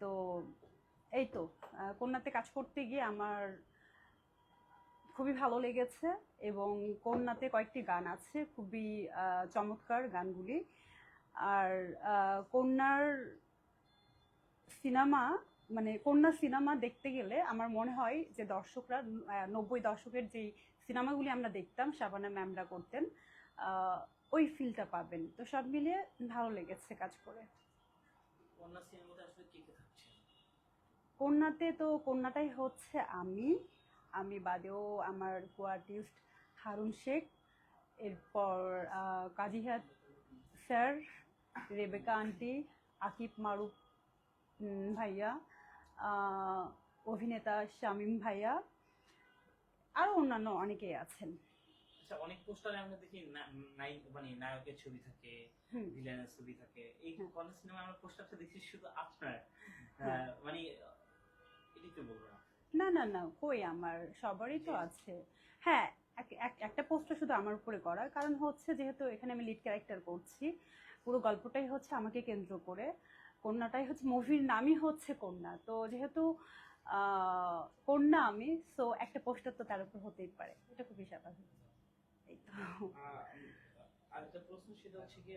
তো এই তো কন্যাতে কাজ করতে গিয়ে আমার খুবই ভালো লেগেছে এবং কন্যাতে কয়েকটি গান আছে, খুবই চমৎকার গানগুলি। আর কন্যার সিনেমা মানে কন্যা সিনেমা দেখতে গেলে আমার মনে হয় যে দর্শকরা নব্বই দশকের যেই সিনেমাগুলি আমরা দেখতাম, শাবানা ম্যামরা করতেন ওই ফিলটা পাবেন। তো সব মিলিয়ে ভালো লেগেছে কাজ করে। কন্যা সিনেমাতে আসলে কে কন্যাতে তো কন্যাটাই হচ্ছে আমি। আমি বাদেও আমার কো আর্টিস্ট হারুন শেখ এরপর কাজিহাত sir Rebecca aunty Akib Maruf ভাইয়া অভিনেতা শামীম ভাইয়া আরও অন্যান্য অনেকেই আছেন। আচ্ছা অনেক পোস্টারে আমরা দেখি নায়ক মানে নায়কের ছবি থাকে ভিলেনের ছবি থাকে। এই হ্যাঁ। কন্যা সিনেমা আমরা পোস্টারটা দেখছি শুধু আপনার। হ্যাঁ। মানে না না না কই আমার? সবারই তো আছে। হ্যাঁ এক- এক- একটা পোস্টার শুধু আমার উপরে করা কারণ হচ্ছে যেহেতু এখানে আমি লিড ক্যারেক্টার করছি পুরো গল্পটাই হচ্ছে আমাকে কেন্দ্র করে। কন্যাটাই হচ্ছে মুভির নামই হচ্ছে কন্যা। তো যেহেতু কন্যা আমি সো একটা পোস্টার তো তার উপর হতেই পারে। এটা খুবই স্বাভাবিক। এই তো। আরেকটা প্রশ্ন সেটা হচ্ছে কি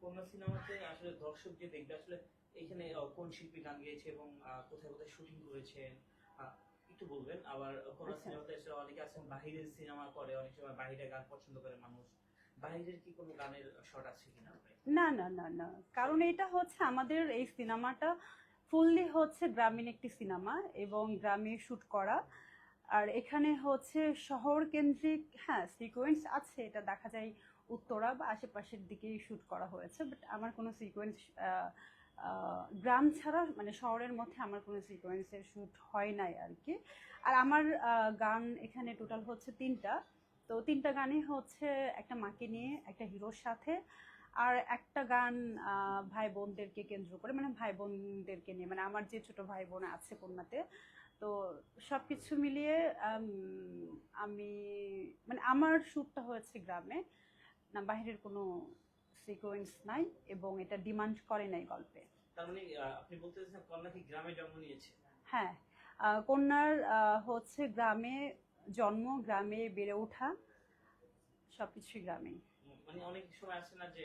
কন্যা সিনেমাতে আসলে দর্শক যে দেখবে আসলে এখানে কোন শিল্পী গান গেয়েছে এবং কোথায় কোথায় শুটিং করেছেন একটু বলবেন। আবার কন্যা আচ্ছা। সিনেমাতে আসলে অনেকে আছেন বাহিরের সিনেমা করে অনেক সময় বাহিরে গান পছন্দ করে মানুষ। বাহিরের কি কোনো গানের শট আছে কিনা? না না না না। কারণ এটা হচ্ছে আমাদের এই সিনেমাটা ফুললি হচ্ছে গ্রামীণ একটি সিনেমা এবং গ্রামে শ্যুট করা। আর এখানে হচ্ছে শহর কেন্দ্রিক হ্যাঁ সিকোয়েন্স আছে এটা দেখা যায় উত্তরা বা আশেপাশের দিকেই শ্যুট করা হয়েছে বাট আমার কোনো সিকোয়েন্স গ্রাম ছাড়া মানে শহরের মধ্যে আমার কোনো সিকোয়েন্সের শ্যুট হয় নাই আর কি। আর আমার গান এখানে টোটাল হচ্ছে তিনটা। তো তিনটা গানই হচ্ছে একটা মাকে নিয়ে, একটা হিরোর সাথে, আর একটা গান ভাই বোনদেরকে কেন্দ্র করে মানে ভাই বোনদেরকে নিয়ে মানে আমার যে ছোট ভাই বোন আছে কন্যাতে। তো সব কিছু মিলিয়ে আমি মানে আমার শ্যুটটা হয়েছে গ্রামে, না বাইরের কোনো সিকোয়েন্স নাই এবং এটা ডিমান্ড করে নাই গল্পে। তার মানে আপনি বলতে কন্যা কি গ্রামে জন্ম নিয়েছে? হ্যাঁ কন্যার হচ্ছে গ্রামে জন্ম গ্রামে বেড়ে ওঠা সব কিছুই গ্রামেই মানে অনেক সময় আছে না যে।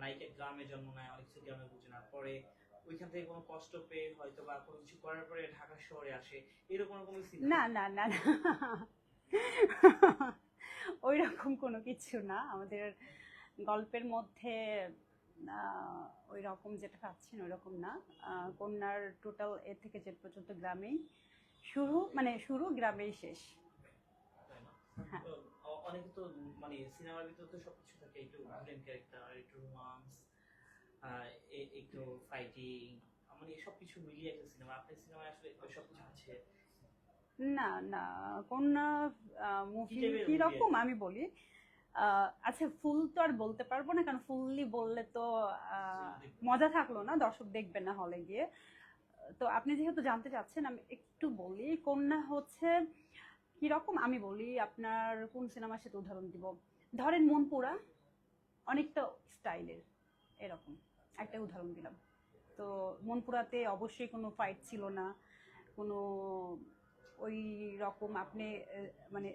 নায়িকা গ্রামে জন্ম নেয় অনেক কিছু গ্রামে বুঝে না। পরে ওইখান থেকে কোনো কষ্ট পেয়ে হয়তো বা কোনো কিছু করার পরে ঢাকা শহরে আসে। এরকম কোনো না না না না। ওই রকম কোনো কিছু না। আমাদের গল্পের মধ্যে ওই রকম যেটা ভাবছেন ওই রকম না কন্যার টোটাল এ থেকে জেড পর্যন্ত গ্রামেই শুরু মানে শুরু গ্রামেই শেষ। না? হ্যাঁ। তো, অনেকে তো মানে সিনেমার ভিতরে তো সবকিছু থাকে একটু ভিলেন ক্যারেক্টার একটু রোমান্স একটু ফাইটিং মানে সবকিছু মিলিয়ে একটা সিনেমা। আপনার সিনেমায় আসলে সবকিছু আছে? না না। কন্যা মুভি কি আমি বলি আচ্ছা ফুল তো আর বলতে পারব না কারণ ফুললি বললে তো মজা থাকল না দর্শক দেখবে না হলে গিয়ে। তো আপনি যেহেতু জানতে চাচ্ছেন আমি একটু বলি কন্যা হচ্ছে কীরকম? আমি বলি আপনার কোন সিনেমার সাথে উদাহরণ দিব? ধরেন মনপুরা অনেকটা স্টাইলের এরকম একটা উদাহরণ দিলাম। তো মনপুরাতে অবশ্যই কোনো ফাইট ছিল না কোনো ওই রকম আপনি মানে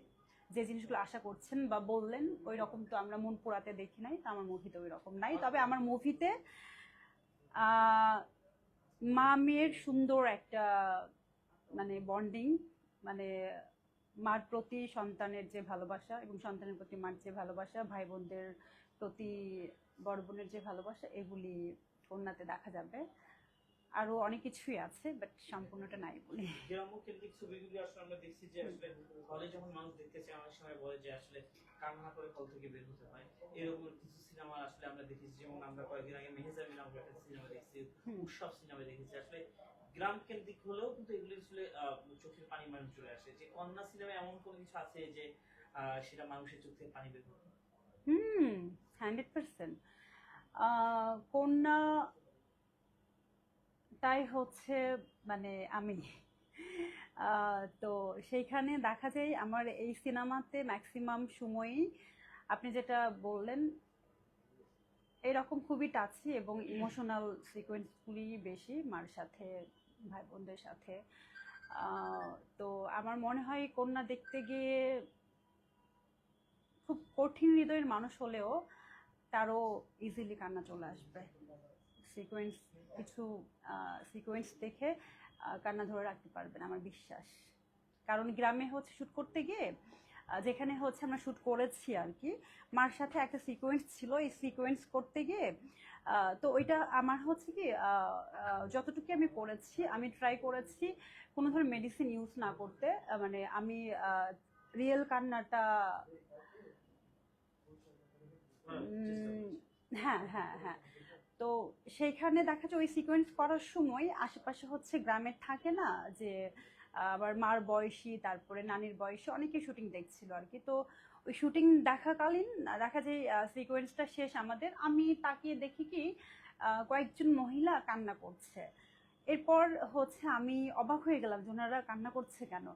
যে জিনিসগুলো আশা করছেন বা বললেন ওই রকম তো আমরা মন পোড়াতে দেখি নাই তো আমার মুভিতে ওই রকম নাই তবে আমার মুভিতে মা মেয়ের সুন্দর একটা মানে বন্ডিং মানে মার প্রতি সন্তানের যে ভালোবাসা এবং সন্তানের প্রতি মার যে ভালোবাসা ভাই বোনদের প্রতি বড় বোনের যে ভালোবাসা এগুলি কন্যাতে দেখা যাবে। আরও অনেক কিছুই আছে বাট সম্পূর্ণটা নাই বলি। গ্রাম্য কেন্দ্রিক ছবিগুলি আসলে আমরা দেখছি যে আসলে হলে যখন মানুষ দেখতে চায় অনেক সময় বলে যে আসলে কান্না করে হল থেকে বের হতে হয়। এরকম কিছু সিনেমা আসলে আমরা দেখেছি যেমন আমরা কয়েকদিন আগে মেহেজাবি নামক একটা সিনেমা দেখছি উৎসব সিনেমা দেখেছি। আসলে গ্রাম কেন্দ্রিক হলেও কিন্তু এগুলি আসলে চোখের পানি মানুষ চলে আসে। যে কন্যা সিনেমায় এমন কোনো কিছু আছে যে সেটা মানুষের চোখ থেকে পানি বের করে? হুম হান্ড্রেড পার্সেন্ট কন্যা তাই হচ্ছে মানে আমি। তো সেইখানে দেখা যায় আমার এই সিনেমাতে ম্যাক্সিমাম সময়ই আপনি যেটা বললেন, এরকম খুবই টাচি এবং ইমোশনাল সিকোয়েন্সগুলি বেশি মার সাথে ভাই বোনদের সাথে তো আমার মনে হয় কন্যা দেখতে গিয়ে খুব কঠিন হৃদয়ের মানুষ হলেও তারও ইজিলি কান্না চলে আসবে। সিকোয়েন্স কিছু সিকোয়েন্স দেখে কান্না ধরে রাখতে পারবেন আমার বিশ্বাস। কারণ গ্রামে হচ্ছে শ্যুট করতে গিয়ে যেখানে হচ্ছে আমরা শ্যুট করেছি আর কি মার সাথে একটা সিকোয়েন্স ছিল এই সিকোয়েন্স করতে গিয়ে তো ওইটা আমার হচ্ছে কি যতটুকু আমি করেছি আমি ট্রাই করেছি কোনো ধরনের মেডিসিন ইউজ না করতে মানে আমি রিয়েল কান্নাটা হ্যাঁ হ্যাঁ হ্যাঁ। তো সেইখানে দেখা যায় ওই সিকোয়েন্স করার সময় আশেপাশে হচ্ছে গ্রামের থাকে না যে, আবার মার বয়সী, তারপরে নানির বয়সী অনেকে শুটিং দেখছিল আর কি। তো ওই শুটিং দেখাকালীন দেখা যায় সিকোয়েন্সটা শেষ আমাদের। আমি তাকিয়ে দেখি কি কয়েকজন মহিলা কান্না করছে। এরপর হচ্ছে আমি অবাক হয়ে গেলাম যে ওনারা কান্না করছে কেন?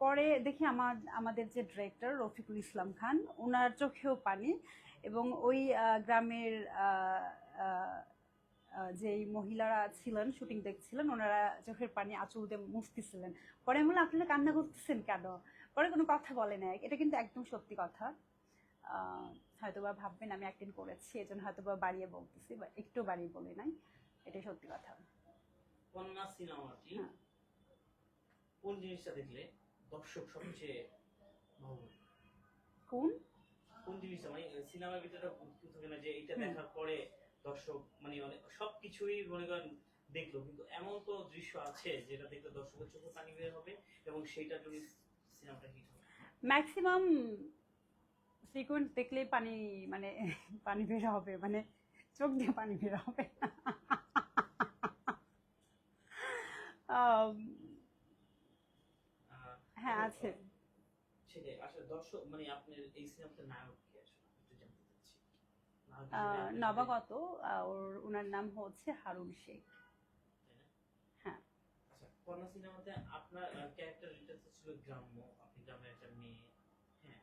পরে দেখি আমার, আমাদের যে ডিরেক্টর রফিকুল ইসলাম খান, ওনার চোখেও পানি এবং ওই গ্রামের যেই মহিলারা ছিলেন শুটিং দেখছিলেন ওনারা চোখের পানি আঁচল দিয়ে মুছতেছিলেন। পরে আমি বললাম আপনারা কান্না করতেছেন কেন? পরে কোনো কথা বলে না এটা কিন্তু একদম সত্যি কথা। হয়তোবা ভাববেন আমি অ্যাক্টিং করেছি এজন্য হয়তোবা বাড়িয়ে বলতেছি বা একটু বাড়িয়ে বলি নাই। এটাই সত্যি কথা। কন্যা সিনেমাটি হ্যাঁ। কোন জিনিসটা দেখলে দর্শক সবচেয়ে কোন? কোন জিনিসটা? মানে সিনেমার ভিতরে যে এটা দেখার পরে দর্শক মানে অনেক সবকিছুই মনে করেন দেখল। কিন্তু এমন তো দৃশ্য আছে যেটা দেখলে দর্শকের চোখে পানি বের হবে এবং সেইটার জন্য সিনেমাটা হিট হবে। ম্যাক্সিমাম সিকোয়েন্স দেখলেই পানি মানে পানি বের হবে মানে চোখ দিয়ে পানি বের হবে। আহ, হ্যাঁ আছে। সেটাই আসলে দর্শক মানে আপনার এই সিনেমাতে নায়ক কি আসলে একটু জানতে চাচ্ছি নায়ক হিসেবে আহ, আপনি নবাগত ওর ওনার নাম হচ্ছে হারুন শেখ। হ্যাঁ। আচ্ছা কন্যা সিনেমাতে আপনার ক্যারেক্টার এটা ছিল গ্রাম্য আপনি গ্রামের একটা মেয়ে। হ্যাঁ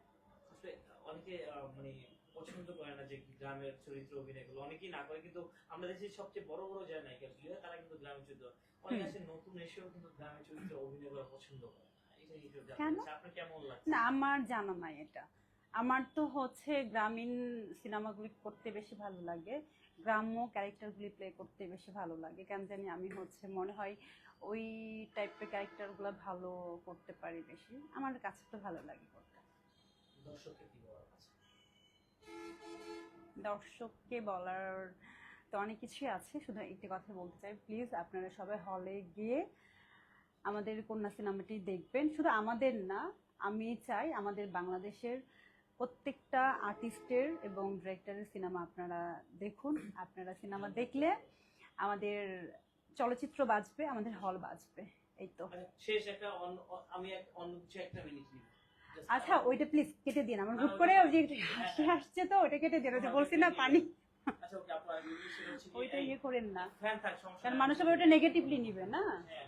অনেকে মানে পছন্দ করে না যে গ্রামের চরিত্র অভিনয়গুলো অনেকেই না করে কিন্তু আমরা দেশের সবচেয়ে বড় বড় যারা নায়িকা ছিল তারা কিন্তু গ্রামের চরিত্র। অনেকে। আছে নতুন এসেও কিন্তু গ্রামের চরিত্র অভিনয় করা পছন্দ করে না। এটা কেন? আপনার কেমন লাগছে? না আমার জানা নাই এটা। আমার তো হচ্ছে গ্রামীণ সিনেমাগুলি করতে বেশি ভালো লাগে। গ্রাম্য ক্যারেক্টারগুলি প্লে করতে বেশি ভালো লাগে। কেন জানি আমি হচ্ছে মনে হয় ওই টাইপের ক্যারেক্টারগুলো ভালো করতে পারি বেশি। আমার কাছে তো ভালো লাগে করতে। দর্শককে বলার তো অনেক কিছুই আছে। শুধু একটি কথা বলতে চাই প্লিজ আপনারা সবাই হলে গিয়ে আমাদের কন্যা সিনেমাটি দেখবেন। শুধু আমাদের না আমি চাই আমাদের বাংলাদেশের প্রত্যেকটা আর্টিস্টের এবং ডিরেক্টরের সিনেমা আপনারা দেখুন। আপনারা সিনেমা দেখলে আমাদের চলচ্চিত্র বাজবে আমাদের হল বাজবে। এই তো। আচ্ছা, শেষ একটা আমি এক- অন্য কিছু একটা মিনিট নিব। আচ্ছা ওইটা প্লিজ কেটে দিন। আমার হুট করে ওই যে হাসি আসছে তো ওইটা কেটে দিন। ওই যে বলছি না পানি। আচ্ছা ওইটা ইয়ে করেন না। কারণ। মানুষ আবার ওটা নেগেটিভলি নিবে না। হ্যাঁ,